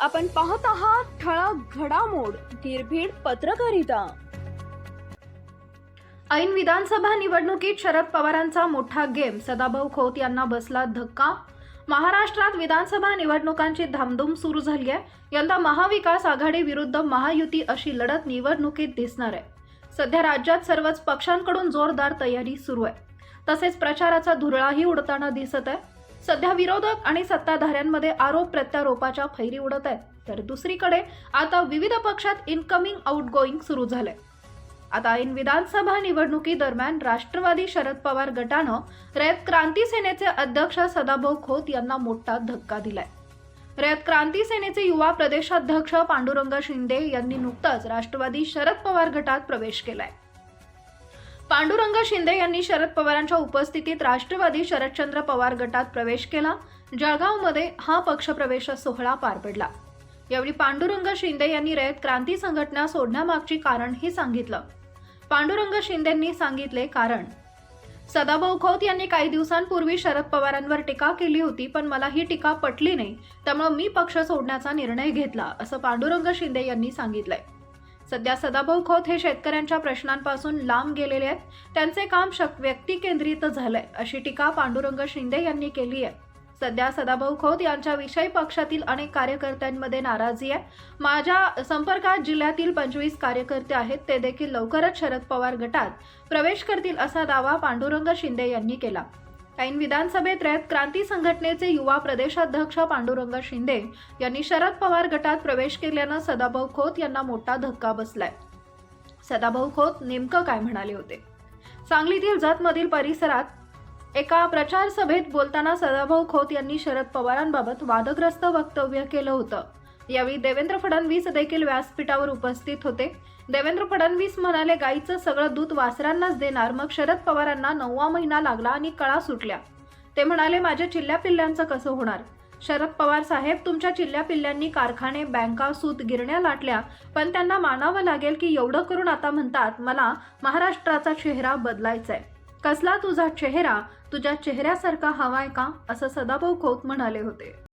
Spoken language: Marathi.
आपण पाहत आहात ठळक घडामोड निर्भीड पत्रकारिता. ऐन विधानसभा निवडणुकीत शरद पवारांचा मोठा गेम सदाभाऊ खोत यांना बसला धक्का. महाराष्ट्रात विधानसभा निवडणुकांची धामधूम सुरू झाली आहे यंदा महाविकास आघाडी विरुद्ध महायुती अशी लढत निवडणुकीत दिसणार आहे. सध्या राज्यात सर्वच पक्षांकडून जोरदार तयारी सुरू आहे. तसेच प्रचाराचा धुरळाही उडताना दिसत आहे. सध्या विरोधक आणि सत्ताधाऱ्यांमध्ये आरोप प्रत्यारोपाच्या फैरी उडत आहेत. तर दुसरीकडे आता विविध पक्षात इनकमिंग आउटगोईंग सुरू झालंय. आता इन विधानसभा निवडणुकीदरम्यान राष्ट्रवादी शरद पवार गटानं रयत क्रांती सेनेचे अध्यक्ष सदाभाऊ खोत यांना मोठा धक्का दिलाय. रयत क्रांती सेनेचे युवा प्रदेशाध्यक्ष पांडुरंग शिंदे यांनी नुकताच राष्ट्रवादी शरद पवार गटात प्रवेश केलाय. पांडुरंग शिंदे यांनी शरद पवारांच्या उपस्थितीत राष्ट्रवादी शरदचंद्र पवार गटात प्रवेश केला. जळगावमध्ये हा पक्षप्रवेश सोहळा पार पडला. यावेळी पांडुरंग शिंदे यांनी रयत क्रांती संघटना सोडण्यामागची कारणही सांगितलं. पांडुरंग शिंदेंनी सांगितले कारण. सदाभाऊ खोत यांनी काही दिवसांपूर्वी शरद पवारांवर टीका केली होती पण मला ही टीका पटली नाही त्यामुळे मी पक्ष सोडण्याचा निर्णय घेतला असं पांडुरंग शिंदे यांनी सांगितलंय. सध्या सदाभाऊ खोत हे शेतकऱ्यांच्या प्रश्नांपासून लांब गेलेले आहेत. त्यांचे काम शक व्यक्तिकेंद्रित झालंय अशी टीका पांडुरंग शिंदे यांनी केली आहे. सध्या सदाभाऊ खोत यांच्याविषयी पक्षातील अनेक कार्यकर्त्यांमध्ये नाराजी आहे. माझ्या संपर्कात जिल्ह्यातील पंचवीस कार्यकर्ते आहेत ते देखील लवकरच शरद पवार गटात प्रवेश करतील असा दावा पांडुरंग शिंदे यांनी केला. ऐन विधानसभेत रयत क्रांती संघटनेचे युवा प्रदेशाध्यक्ष पांडुरंग शिंदे यांनी शरद पवार गटात प्रवेश केल्यानं सदाभाऊ खोत यांना मोठा धक्का बसलाय. सदाभाऊ खोत नेमकं काय म्हणाले होते? सांगलीतील जतमधील परिसरात एका प्रचार सभेत बोलताना सदाभाऊ खोत यांनी शरद पवारांबाबत वादग्रस्त वक्तव्य केलं होतं. यावेळी देवेंद्र फडणवीस देखील व्यासपीठावर उपस्थित होते. देवेंद्र फडणवीस म्हणाले गाईचं सगळं दूध वासरांनाच देणार. मग शरद पवारांना नववा महिना लागला आणि कळा सुटल्या. ते म्हणाले माझ्या चिल्ल्या पिल्ल्यांचं कसं होणार? शरद पवार साहेब तुमच्या चिल्ल्या पिल्ल्यांनी कारखाने बँका सूत गिरण्या लाटल्या. पण त्यांना मानावं लागेल की एवढं करून आता म्हणतात मला महाराष्ट्राचा चेहरा बदलायचा आहे कसला तुझा चेहरा? तुझ्या चेहऱ्यासारखा हवाय का? असं सदाभाऊ खोत म्हणाले होते.